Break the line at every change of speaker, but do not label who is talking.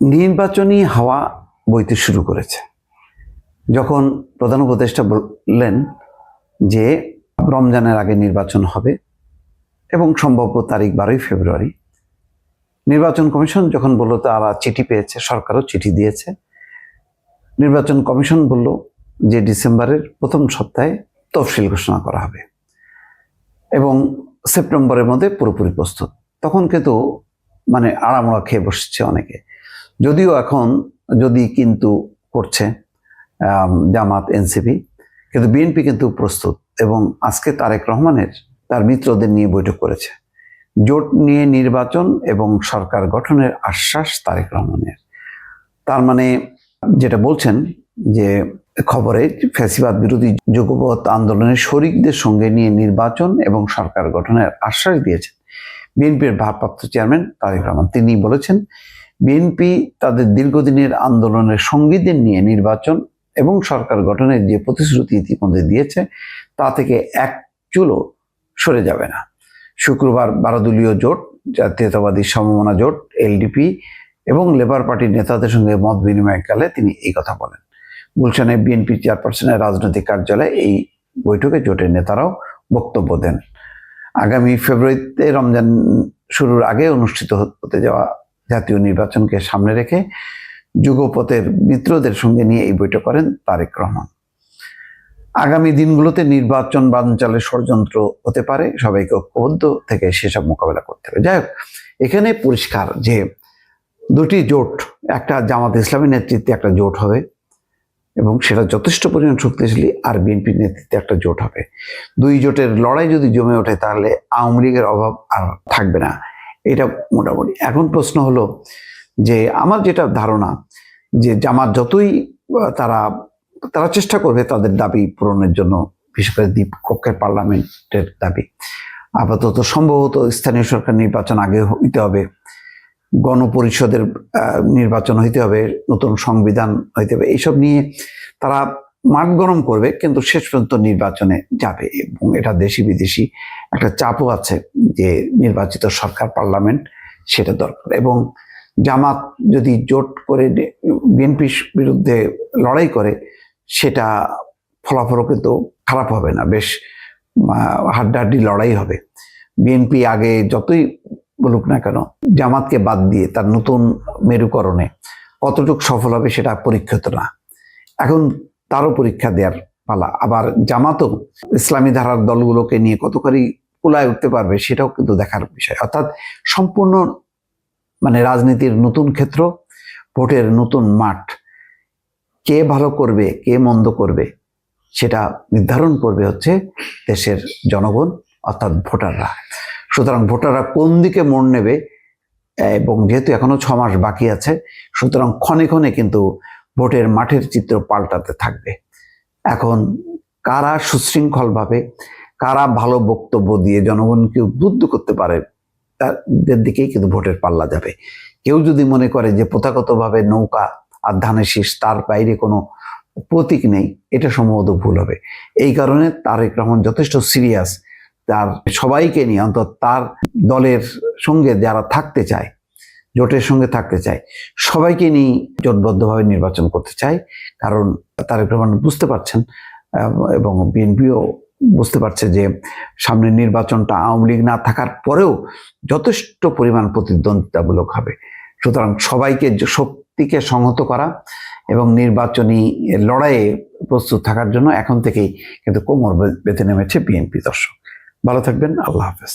নির্বাচনী হাওয়া বইতে শুরু করেছে। যখন প্রধান উপদেষ্টা বললেন যে রমজানের আগে নির্বাচন হবে এবং সম্ভাব্য তারিখ বারোই ফেব্রুয়ারি, নির্বাচন কমিশন যখন বলল তারা চিঠি পেয়েছে, সরকারও চিঠি দিয়েছে, নির্বাচন কমিশন বলল যে ডিসেম্বরের প্রথম সপ্তাহে তফসিল ঘোষণা করা হবে এবং সেপ্টেম্বরের মধ্যে পুরোপুরি প্রস্তুত। তখন কিন্তু মানে আড়ামোড়া খেয়ে বসছে অনেকে। যদিও এখন যদি কিন্তু করছে জামাত, এনসিপি, কিন্তু বিএনপি কিন্তু প্রস্তুত এবং আজকে তারেক রহমানের তার মিত্রদের নিয়ে বৈঠক করেছে। জোট নিয়ে নির্বাচন এবং সরকার গঠনের আশ্বাস তারেক রহমানের। তার মানে যেটা বলছেন যে খবরে ফ্যাসিবাদ বিরোধী যুগপথ আন্দোলনের শরিকদের সঙ্গে নিয়ে নির্বাচন এবং সরকার গঠনের আশ্বাস দিয়েছেন। বিএনপির ভারপ্রাপ্ত চেয়ারম্যান তারেক রহমান। তিনি বলেছেন বিএনপি তাদের দীর্ঘদিনের আন্দোলনের সঙ্গীদের নিয়ে নির্বাচন এবং সরকার গঠনের যে প্রতিশ্রুতি ইতিমধ্যে দিয়েছে, তা থেকে এক চুলো সরে যাবে না। শুক্রবার বারোদলীয় জোট, জাতীয়তাবাদী সমমনা জোট, এলডিপি এবং লেবার পার্টির নেতাদের সঙ্গে মত বিনিময়কালে তিনি এই কথা বলেন। গুলশানে বিএনপি চেয়ারপারসনের রাজনৈতিক কার্যালয়ে এই বৈঠকে জোটের নেতারাও বক্তব্য দেন। আগামী ফেব্রুয়ারিতে রমজান শুরুর আগে অনুষ্ঠিত হতে যাওয়া জাতীয় নির্বাচনকে সামনে রেখে যুগপথের মিত্রদের সঙ্গে নিয়ে এই বৈঠক করেন তারেক রহমান। আগামী দিনগুলোতে নির্বাচন বানচালের ষড়যন্ত্র হতে পারে, সবাইকে ঐক্যবদ্ধ থেকে সেসব মোকাবেলা করতে হবে। যাই হোক, এখানে পরিষ্কার যে দুটি জোট, একটা জামাত ইসলামী নেতৃত্বে একটা জোট হবে এবং সেটা যথেষ্ট পরিমাণ শক্তিশালী আর বিএনপির নেতৃত্বে একটা জোট হবে। দুই জোটের লড়াই যদি জমে ওঠে তাহলে আওয়ামী লীগের অভাব আর থাকবে না। এটা মোটামুটি। এখন প্রশ্ন হলো যে আমার যেটা ধারণা যে জামাত যতই তারা তারা চেষ্টা করবে তাদের দাবি পূরণের জন্য, বিশেষ করে দ্বীপ কক্ষের পার্লামেন্টের দাবি। আপাতত সম্ভবত স্থানীয় সরকার নির্বাচন আগে হইতে হবে, গণপরিষদের নির্বাচন হইতে হবে, নতুন সংবিধান হইতে হবে। এইসব নিয়ে তারা মাঠ গরম করবে, কিন্তু শেষ পর্যন্ত নির্বাচনে যাবে এবং এটা দেশি বিদেশি একটা চাপও আছে যে নির্বাচিত সরকার, পার্লামেন্ট সেটা দরকার। এবং জামাত যদি জোট করে বিএনপির বিরুদ্ধে লড়াই করে, সেটা ফলাফলও কিন্তু খারাপ হবে না, বেশ হাড্ডাহাড্ডি লড়াই হবে। বিএনপি আগে যতই বলুক না কেন, জামাতকে বাদ দিয়ে তার নতুন মেরুকরণে কতটুকু সফল হবে সেটা পরীক্ষিত না। এখন তারও পরীক্ষা দেওয়ার পালা। আবার জামাতও ইসলামী ধারার দলগুলোকে নিয়ে কতখানি কুলায় উঠতে পারবে সেটাও কিন্তু দেখার বিষয়। অর্থাৎ সম্পূর্ণ মানে রাজনীতির নতুন ক্ষেত্র, ভোটের নতুন মাঠ, কে ভালো করবে, কে মন্দ করবে, সেটা নির্ধারণ করবে হচ্ছে দেশের জনগণ, অর্থাৎ ভোটাররা। সুতরাং ভোটাররা কোন দিকে মোড় নেবে এবং যেহেতু এখনও ছ মাস বাকি আছে, সুতরাং ক্ষণে ক্ষণে কিন্তু ভোটের মাঠের চিত্র পাল্টাতে থাকবে। এখন কারা সুশৃঙ্খলভাবে, কারা ভালো বক্তব্য দিয়ে জনগণকে উদ্বুদ্ধ করতে পারে, তাদের দিকেই কিন্তু ভোটের পাল্লা যাবে। কেউ যদি মনে করে যে প্রথাগতভাবে নৌকা আর ধানের শীষ, তার বাইরে কোনো প্রতীক নেই, এটা সম্ভবত ভুল হবে। এই কারণে তারেক রহমান যথেষ্ট সিরিয়াস তার সবাইকে নিয়ে, অন্তত তার দলের সঙ্গে যারা থাকতে চায় জোটের সঙ্গে থাকতে চায়। সবাইকে নিয়ে জোটবদ্ধভাবে নির্বাচন করতে চায়, কারণ তারেক রহমান বুঝতে পারছেন এবং বিএনপিও বুঝতে পারছে যে সামনের নির্বাচনটা আওয়ামী লীগ না থাকার পরেও যথেষ্ট পরিমাণ প্রতিদ্বন্দ্বিতামূলক হবে। সুতরাং সবাইকে শক্তিকে সংহত করা এবং নির্বাচনী লড়াইয়ে প্রস্তুত থাকার জন্য এখন থেকেই কিন্তু কোমর বেঁধে নেমেছে বিএনপি দর্শক। ভালো থাকবেন, আল্লাহ হাফেজ।